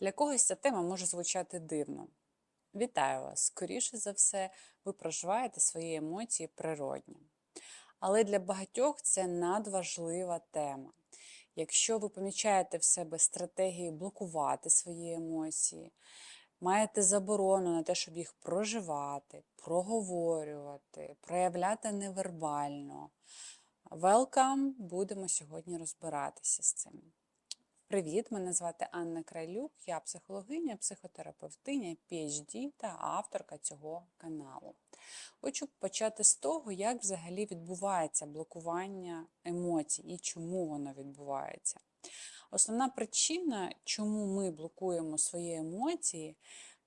Для когось ця тема може звучати дивно. Вітаю вас! Скоріше за все, ви проживаєте свої емоції природньо. Але для багатьох це надважлива тема. Якщо ви помічаєте в себе стратегію блокувати свої емоції, маєте заборону на те, щоб їх проживати, проговорювати, проявляти невербально. Welcome! Будемо сьогодні розбиратися з цим. Привіт, мене звати Анна Крайлюк, я психологиня, психотерапевтиня, PhD та авторка цього каналу. Хочу почати з того, як взагалі відбувається блокування емоцій і чому воно відбувається. Основна причина, чому ми блокуємо свої емоції,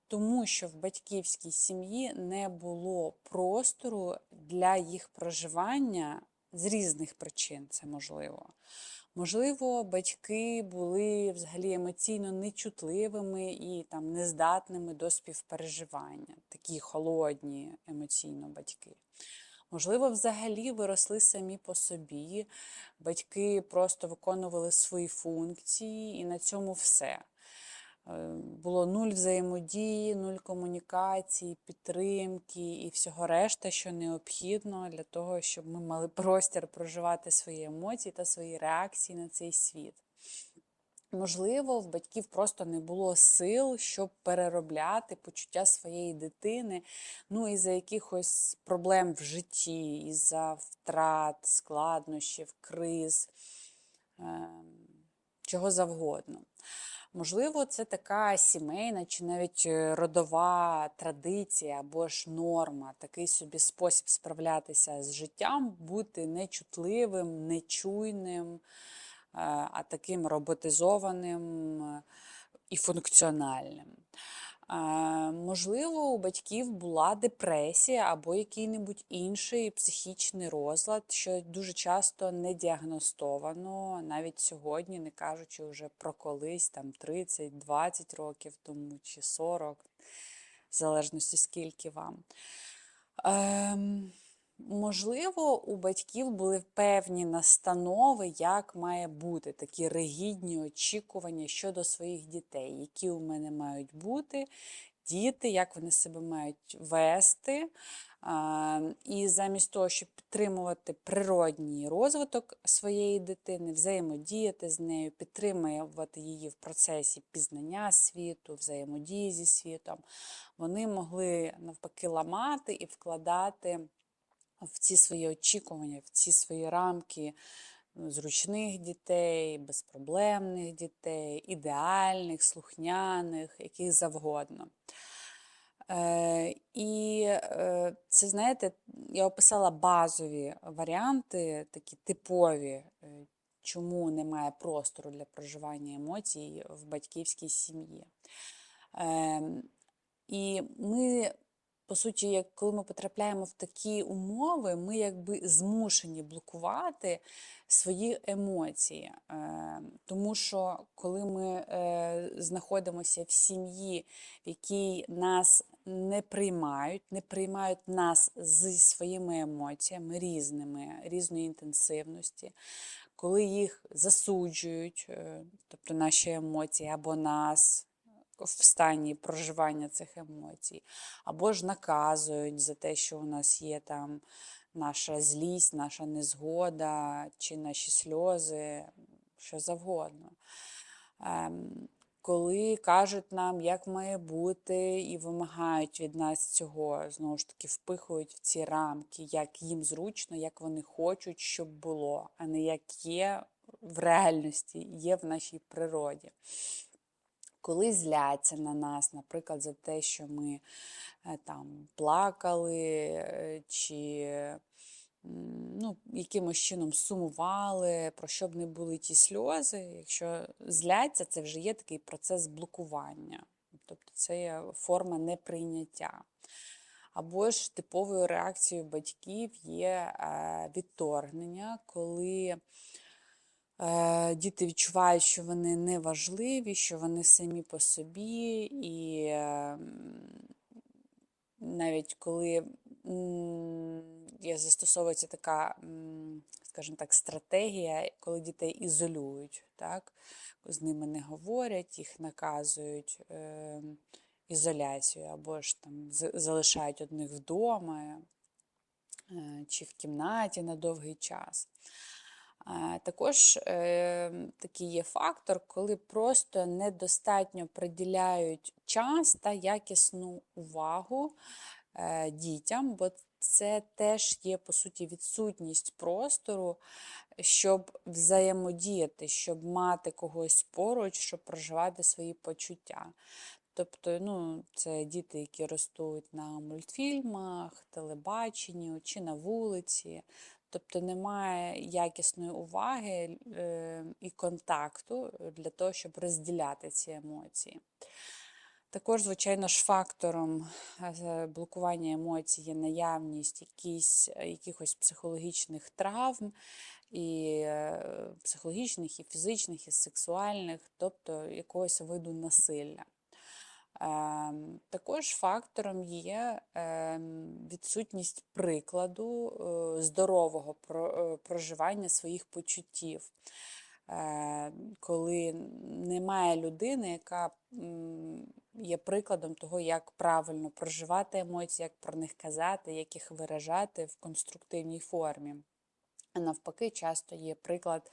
тому що в батьківській сім'ї не було простору для їх проживання з різних причин, це можливо. Можливо, батьки були взагалі емоційно нечутливими і там нездатними до співпереживання, такі холодні емоційно батьки. Можливо, взагалі виросли самі по собі, батьки просто виконували свої функції, і на цьому все. Е, було нуль взаємодії, нуль комунікації, підтримки і всього решта, що необхідно для того, щоб ми мали простір проживати свої емоції та свої реакції на цей світ. Можливо, в батьків просто не було сил, щоб переробляти почуття своєї дитини, ну і за якихось проблем в житті, із-за втрат, складнощів, криз, ем, чого завгодно. Можливо, це така сімейна чи навіть е, родова традиція або ж норма, такий собі спосіб справлятися з життям, бути нечутливим, нечуйним, е, а таким роботизованим е, і функціональним. Можливо, у батьків була депресія або який-небудь інший психічний розлад, що дуже часто не діагностовано, навіть сьогодні, не кажучи вже про колись там 30-20 років тому чи 40, в залежності скільки вам. Ем, Можливо, у батьків були певні настанови, як має бути такі ригідні очікування щодо своїх дітей, які у мене мають бути діти, як вони себе мають вести. І замість того, щоб підтримувати природній розвиток своєї дитини, взаємодіяти з нею, підтримувати її в процесі пізнання світу, взаємодії зі світом, вони могли навпаки ламати і вкладати в ці свої очікування, в ці свої рамки зручних дітей, безпроблемних дітей, ідеальних, слухняних, яких завгодно. Е, І е, це, знаєте, я описала базові варіанти, такі типові, е, чому немає простору для проживання емоцій в батьківській сім'ї. Е, І ми по суті, як коли ми потрапляємо в такі умови, ми якби змушені блокувати свої емоції. Е, тому що коли ми е, знаходимося в сім'ї, в якій нас не приймають, не приймають нас зі своїми емоціями різними, різної інтенсивності. Коли їх засуджують, е, тобто наші емоції або нас, в стані проживання цих емоцій, або ж наказують за те, що у нас є там наша злість, наша незгода, чи наші сльози, що завгодно. Ем, коли кажуть нам, як має бути, і вимагають від нас цього, знову ж таки, впихують в ці рамки, як їм зручно, як вони хочуть, щоб було, а не як є в реальності, є в нашій природі коли зляться на нас, наприклад, за те, що ми е, там плакали е, чи ну, якимось чином сумували, про що б не були ті сльози. Якщо зляться, це вже є такий процес блокування, тобто це є форма неприйняття. Або ж типовою реакцією батьків є е, відторгнення, коли діти відчувають, що вони не важливі, що вони самі по собі, і ем, навіть коли є застосовується така, скажімо так, стратегія, коли дітей ізолюють, так? З ними не говорять, їх наказують е, ізоляцію, або ж там залишають одних вдома е, чи в кімнаті на довгий час. Також е, такий є фактор, коли просто недостатньо приділяють час та якісну увагу е, дітям, бо це теж є, по суті, відсутність простору, щоб взаємодіяти, щоб мати когось поруч, щоб проживати свої почуття. Тобто, ну, це діти, які ростуть на мультфільмах, телебаченні чи на вулиці. Тобто немає якісної уваги е, і контакту для того, щоб розділяти ці емоції. Також, звичайно ж, фактором е, блокування емоцій є наявність якісь, якихось психологічних травм, і е, психологічних, і фізичних, і сексуальних, тобто якогось виду насилля. Ем, Також фактором є ем, відсутність прикладу е, здорового е, проживання своїх почуттів. Е, Коли немає людини, яка є прикладом того, як правильно проживати емоції, як про них казати, як їх виражати в конструктивній формі. А навпаки, часто є приклад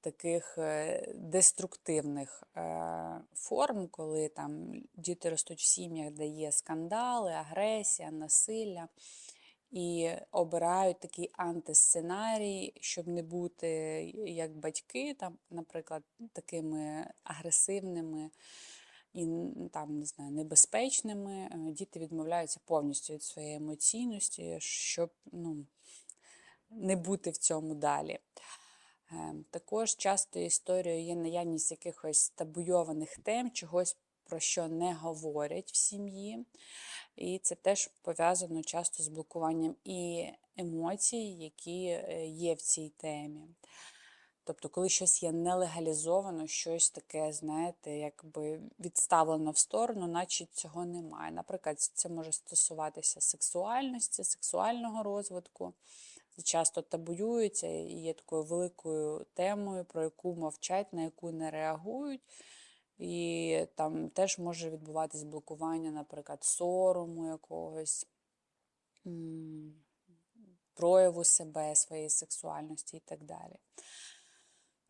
таких е, деструктивних е, форм, коли там діти ростуть в сім'ях, де є скандали, агресія, насилля. І обирають такий антисценарій, щоб не бути як батьки, там, наприклад, такими агресивними і там, не знаю, небезпечними. Е, Діти відмовляються повністю від своєї емоційності, щоб ну, не бути в цьому далі. Е, Також часто історією є наявність якихось табуйованих тем, чогось, про що не говорять в сім'ї. І це теж пов'язано часто з блокуванням і емоцій, які е, є в цій темі. Тобто, коли щось є нелегалізовано, щось таке, знаєте, якби відставлено в сторону, наче цього немає. Наприклад, це може стосуватися сексуальності, сексуального розвитку. Часто табуюється і є такою великою темою, про яку мовчать, на яку не реагують. І там теж може відбуватись блокування, наприклад, сорому якогось, прояву себе, своєї сексуальності і так далі.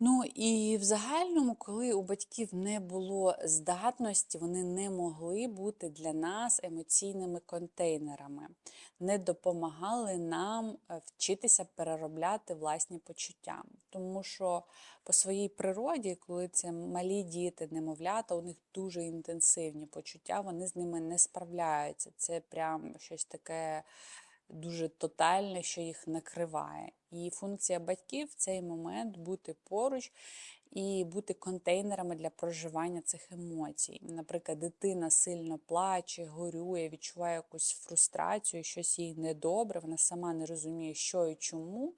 Ну і в загальному, коли у батьків не було здатності, вони не могли бути для нас емоційними контейнерами, не допомагали нам е, вчитися переробляти власні почуття. Тому що по своїй природі, коли це малі діти, немовлята, у них дуже інтенсивні почуття, вони з ними не справляються. Це прям щось таке дуже тотальне, що їх накриває. І функція батьків в цей момент бути поруч і бути контейнерами для проживання цих емоцій. Наприклад, дитина сильно плаче, горює, відчуває якусь фрустрацію, щось їй недобре, вона сама не розуміє, що і чому.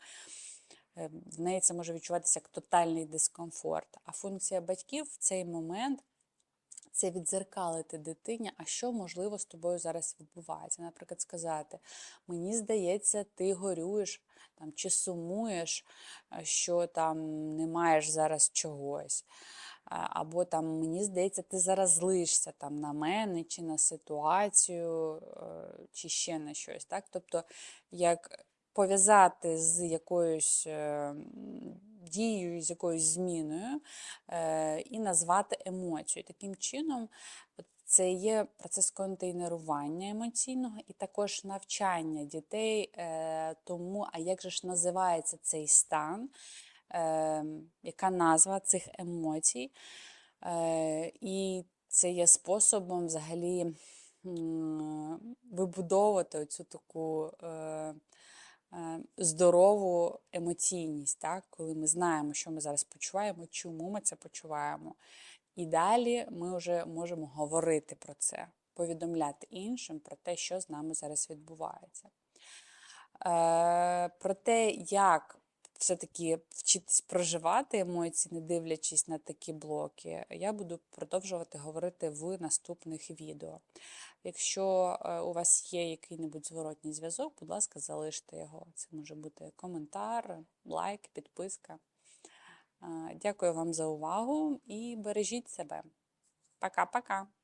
Е, В неї це може відчуватися як тотальний дискомфорт. А функція батьків в цей момент це відзеркалити дитині, а що можливо з тобою зараз відбувається. Наприклад, сказати: мені здається, ти горюєш там, чи сумуєш, е, що там не маєш зараз чогось. Або там, мені здається, ти зараз злишся там, на мене, чи на ситуацію, е, чи ще на щось. Так? Тобто, як пов'язати з якоюсь е, м, дією, з якоюсь зміною е, і назвати емоцію. Таким чином, це є процес контейнерування емоційного і також навчання дітей е, тому, а як же ж називається цей стан, е, яка назва цих емоцій. І це є способом взагалі вибудовувати оцю таку здорову емоційність, так? коли ми знаємо, що ми зараз почуваємо, чому ми це почуваємо. І далі ми вже можемо говорити про це, повідомляти іншим про те, що з нами зараз відбувається. Е, Про те, як все-таки вчитись проживати емоції, не дивлячись на такі блоки, я буду продовжувати говорити в наступних відео. Якщо е, у вас є який-небудь зворотній зв'язок, будь ласка, залиште його. Це може бути коментар, лайк, підписка. Е, Дякую вам за увагу і бережіть себе. Пока-пока!